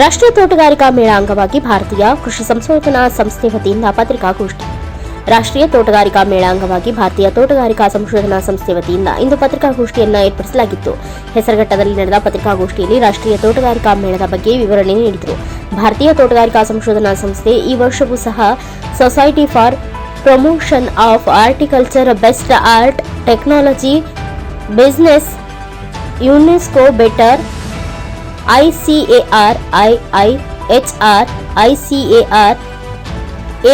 ರಾಷ್ಟ್ರೀಯ ತೋಟಗಾರಿಕಾ ಮೇಳ ಅಂಗವಾಗಿ ಭಾರತೀಯ ಕೃಷಿ ಸಂಶೋಧನಾ ಸಂಸ್ಥೆ ವತಿಯಿಂದ ಪತ್ರಿಕಾಗೋಷ್ಠಿ. ರಾಷ್ಟ್ರೀಯ ತೋಟಗಾರಿಕಾ ಮೇಳ ಅಂಗವಾಗಿ ಭಾರತೀಯ ತೋಟಗಾರಿಕಾ ಸಂಶೋಧನಾ ಸಂಸ್ಥೆ ವತಿಯಿಂದ ಇಂದು ಪತ್ರಿಕಾಗೋಷ್ಠಿಯನ್ನು ಏರ್ಪಡಿಸಲಾಗಿತ್ತು. ಹೆಸರುಘಟ್ಟದಲ್ಲಿ ನಡೆದ ಪತ್ರಿಕಾಗೋಷ್ಠಿಯಲ್ಲಿ ರಾಷ್ಟ್ರೀಯ ತೋಟಗಾರಿಕಾ ಮೇಳದ ಬಗ್ಗೆ ವಿವರಣೆ ನೀಡಿದರು. ಭಾರತೀಯ ತೋಟಗಾರಿಕಾ ಸಂಶೋಧನಾ ಸಂಸ್ಥೆ ಈ ವರ್ಷವೂ ಸಹ society for promotion of horticulture best art technology business UNESCO better ICAR IIHR ICAR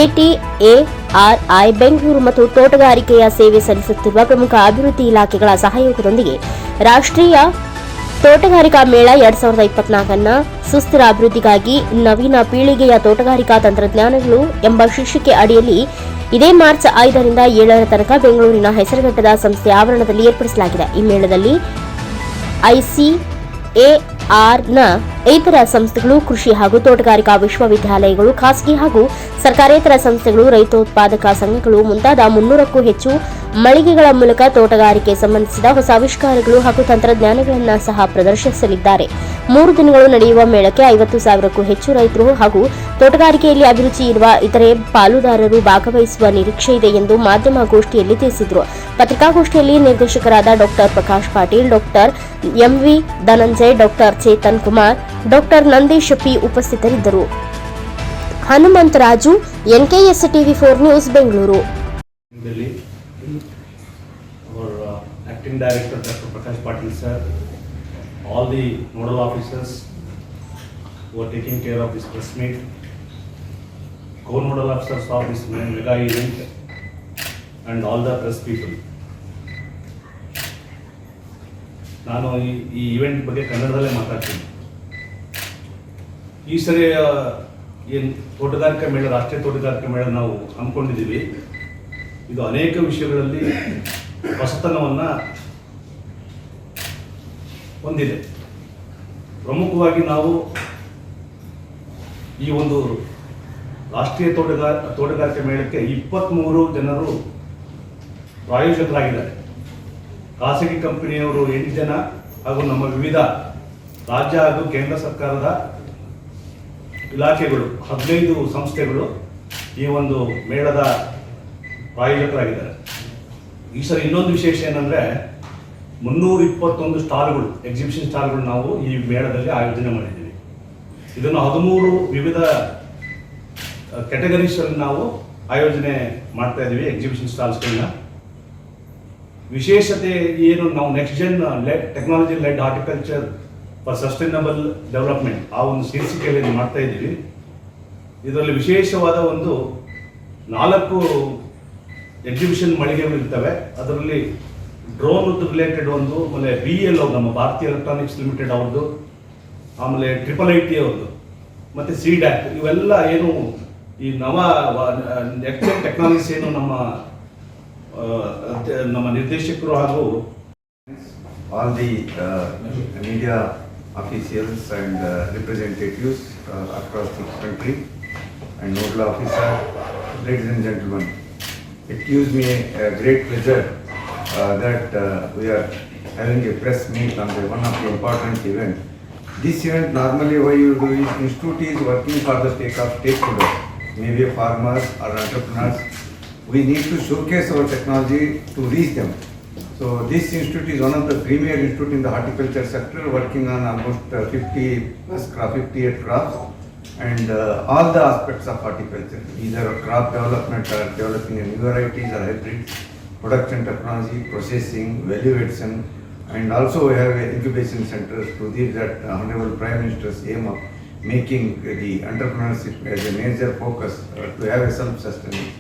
ATARI Bengaluru ಮತ್ತು ತೋಟಗಾರಿಕೆಯ ಸೇವೆ ಸಲ್ಲಿಸುತ್ತಿರುವ ಪ್ರಮುಖ ಅಭಿವೃದ್ಧಿ ಇಲಾಖೆಗಳ ಸಹಯೋಗದೊಂದಿಗೆ ರಾಷ್ಟ್ರೀಯ ತೋಟಗಾರಿಕಾ ಮೇಳ ಎರಡ್ ಸಾವಿರದ ಇಪ್ಪತ್ನಾಲ್ಕನ್ನ ಸುಸ್ಥಿರ ಅಭಿವೃದ್ಧಿಗಾಗಿ ನವೀನ ಪೀಳಿಗೆಯ ತೋಟಗಾರಿಕಾ ತಂತ್ರಜ್ಞಾನಗಳು ಎಂಬ ಶೀರ್ಷಿಕೆ ಅಡಿಯಲ್ಲಿ ಇದೇ ಮಾರ್ಚ್ ಐದರಿಂದ ಏಳರ ತನಕ ಬೆಂಗಳೂರಿನ ಹೆಸರುಘಟ್ಟದ ಸಂಸ್ಥೆ ಆವರಣದಲ್ಲಿ ಏರ್ಪಡಿಸಲಾಗಿದೆ. ಈ ಮೇಳದಲ್ಲಿ ಐಸಿಎಆರ್ನ ಇತರ ಸಂಸ್ಥೆಗಳು ಕೃಷಿ ಹಾಗೂ ತೋಟಗಾರಿಕಾ ವಿಶ್ವವಿದ್ಯಾಲಯಗಳು, ಖಾಸಗಿ ಹಾಗೂ ಸರ್ಕಾರೇತರ ಸಂಸ್ಥೆಗಳು, ರೈತೋತ್ಪಾದಕ ಸಂಘಗಳು ಮುಂತಾದ ಮುನ್ನೂರಕ್ಕೂ ಹೆಚ್ಚು ಮಳಿಗೆಗಳ ಮೂಲಕ ತೋಟಗಾರಿಕೆ ಸಂಬಂಧಿಸಿದ ಹೊಸ ಆವಿಷ್ಕಾರಗಳು ಹಾಗೂ ತಂತ್ರಜ್ಞಾನಗಳನ್ನು ಸಹ ಪ್ರದರ್ಶಿಸಲಿದ್ದಾರೆ. ಮೂರು ದಿನಗಳು ನಡೆಯುವ ಮೇಳಕ್ಕೆ ಐವತ್ತು ಸಾವಿರಕ್ಕೂ ಹೆಚ್ಚು ರೈತರು ಹಾಗೂ ತೋಟಗಾರಿಕೆಯಲ್ಲಿ ಅಭಿರುಚಿ ಇರುವ ಇತರೆ ಪಾಲುದಾರರು ಭಾಗವಹಿಸುವ ನಿರೀಕ್ಷೆ ಇದೆ ಎಂದು ಮಾಧ್ಯಮ ಗೋಷ್ಠಿಯಲ್ಲಿ ತಿಳಿಸಿದರು. ಪತ್ರಿಕಾಗೋಷ್ಠಿಯಲ್ಲಿ ನಿರ್ದೇಶಕರಾದ doctor Prakash Patil, doctor MV Dhananjay, doctor Chetan Kumar, doctor Nandish P ಉಪಸ್ಥಿತರಿದ್ದರು. Hanumantharaju NKS TV four news, Bengaluru. All the nodal officers who are taking care of this press meet, co-nodal officers of this mega event, and all the press people. ನಾನು ಈ event ಬಗ್ಗೆ ಕನ್ನಡದಲ್ಲೇ ಮಾತಾಡ್ತೀನಿ ಈ ಸರಿ ಏನು ತೋಟಗಾರಿಕಾ ಮೇಳ ರಾಷ್ಟ್ರೀಯ ತೋಟಗಾರಿಕಾ ಮೇಳ ನಾವು ಹಮ್ಮಿಕೊಂಡಿದ್ದೀವಿ ಇದು ಅನೇಕ ವಿಷಯಗಳಲ್ಲಿ ಹೊಸತನವನ್ನು ಹೊಂದಿದೆ ಪ್ರಮುಖವಾಗಿ ನಾವು ಈ ಒಂದು ರಾಷ್ಟ್ರೀಯ ತೋಟಗಾರ ತೋಟಗಾರಿಕೆ ಮೇಳಕ್ಕೆ ಇಪ್ಪತ್ತ್ಮೂರು ಜನರು ಪ್ರಾಯೋಜಕರಾಗಿದ್ದಾರೆ. ಖಾಸಗಿ ಕಂಪನಿಯವರು ಎಂಟು ಜನ ಹಾಗೂ ನಮ್ಮ ವಿವಿಧ ರಾಜ್ಯ ಹಾಗೂ ಕೇಂದ್ರ ಸರ್ಕಾರದ ಇಲಾಖೆಗಳು, ಹದಿನೈದು ಸಂಸ್ಥೆಗಳು ಈ ಒಂದು ಮೇಳದ ಪ್ರಾಯೋಜಕರಾಗಿದ್ದಾರೆ. ಈ ಸರಿ ಇನ್ನೊಂದು ವಿಶೇಷ ಏನಂದ್ರೆ ಮುನ್ನೂರ ಇಪ್ಪತ್ತೊಂದು ಸ್ಟಾಲ್ಗಳು ಎಕ್ಸಿಬಿಷನ್ ಸ್ಟಾಲ್ಗಳು ನಾವು ಈ ಮೇಳದಲ್ಲಿ ಆಯೋಜನೆ ಮಾಡಿದ್ದೀವಿ. ಇದನ್ನು ಹದಿಮೂರು ವಿವಿಧ ಕ್ಯಾಟಗರೀಸಲ್ಲಿ ನಾವು ಆಯೋಜನೆ ಮಾಡ್ತಾ ಇದ್ದೀವಿ ಎಕ್ಸಿಬಿಷನ್ ಸ್ಟಾಲ್ಸ್ಗಳನ್ನ ವಿಶೇಷತೆ ಏನು, ನಾವು next gen led technology led horticulture for sustainable development ಆ ಒಂದು ಶೀರ್ಷಿಕೆಯಲ್ಲಿ ಮಾಡ್ತಾ ಇದ್ದೀವಿ. ಇದರಲ್ಲಿ ವಿಶೇಷವಾದ ಒಂದು ನಾಲ್ಕು ಎಕ್ಸಿಬಿಷನ್ ಮಳಿಗೆಗಳು ಇರ್ತವೆ ಅದರಲ್ಲಿ ಡ್ರೋನ್ ರಿಲೇಟೆಡ್ ಒಂದು, ಆಮೇಲೆ ಬಿ ಎಲ್ ನಮ್ಮ ಭಾರತೀಯ ಎಲೆಕ್ಟ್ರಾನಿಕ್ಸ್ ಲಿಮಿಟೆಡ್ ಅವ್ರದ್ದು ಆಮೇಲೆ ಟ್ರಿಪಲ್ ಐ ಟಿ ಅವ್ರದ್ದು ಮತ್ತೆ ಸಿ ಡ್ಯಾಕ್ ಇವೆಲ್ಲ ಏನು ಈ ನವ ಟೆಕ್ನಾಲಜಿ ಏನು ನಮ್ಮ ನಮ್ಮ ನಿರ್ದೇಶಕರು ಹಾಗೂ all the media officials and representatives across the country and nodal officer ladies and gentleman it use me great pleasure that uh, we are having a press meet on the one of the important event. This event normally why you do is institute is working for the sake of stakeholders, maybe farmers or entrepreneurs. We need to showcase our technology to reach them. So this institute is one of the premier institute in the horticulture sector, working on almost uh, 50 plus crop, 58 crops, and uh, all the aspects of horticulture, either crop development or developing new varieties or hybrids, production technology, processing, value addition, and also we have incubation centers to this that uh, Honorable Prime Minister's aim of making the entrepreneurship as a major focus uh, to have a self-sustenance.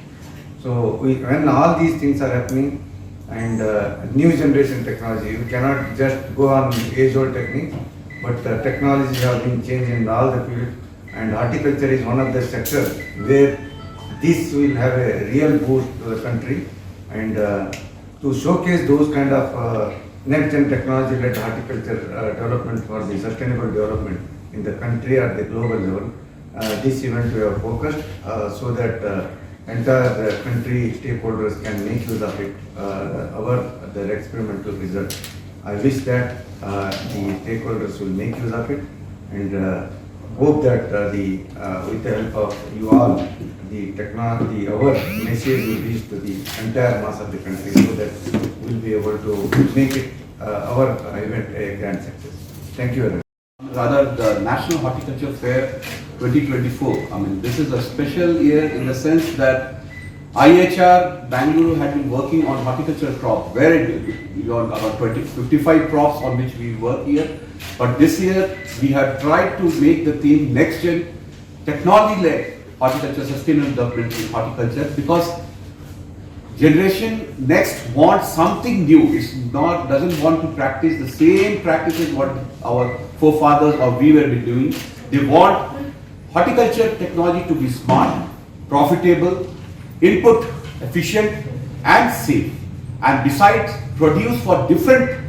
So we, when all these things are happening and uh, new generation technology, you cannot just go on age-old techniques, but the technologies have been changed in all the field and horticulture is one of the sectors where this will have a real boost to the country and uh, to showcase those kind of uh, next-gen technology-led horticulture uh, development for the sustainable development in the country at the global level. This event we have focused so that entire country stakeholders can make use of it, uh, our, their experimental result. I wish that uh, the stakeholders will make use of it and uh, hope that uh, the, uh, with the help of you all, the technology, our message will reach to the entire mass of the country so that we'll be able to make it, uh, our event a grand success. Thank you very much. rather the National Horticulture Fair 2024. I mean, this is a special year in the sense that IHR Bangalore had been working on horticultural crops, very beyond about 20, 55 crops on which we work here. But this year, we have tried to make the theme next gen technology-led horticulture, sustainable development in horticulture because generation next wants something new. It's not, doesn't want to practice the same practices what our forefathers or we were doing. They want horticulture technology to be smart, profitable, input efficient and safe. And besides, produce for different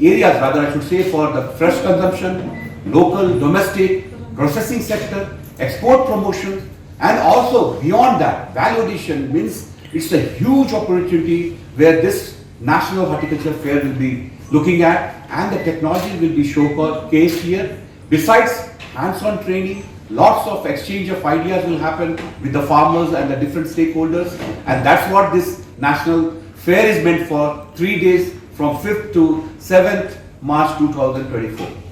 areas, rather I should say for the fresh consumption, local, domestic, processing sector, export promotion, and also beyond that, value addition means it's a huge opportunity where this National Horticulture Fair will be looking at and the technology will be showcased here. Besides hands-on training, lots of exchange of ideas will happen with the farmers and the different stakeholders and that's what this National Fair is meant for, three days from 5th to 7th March 2024.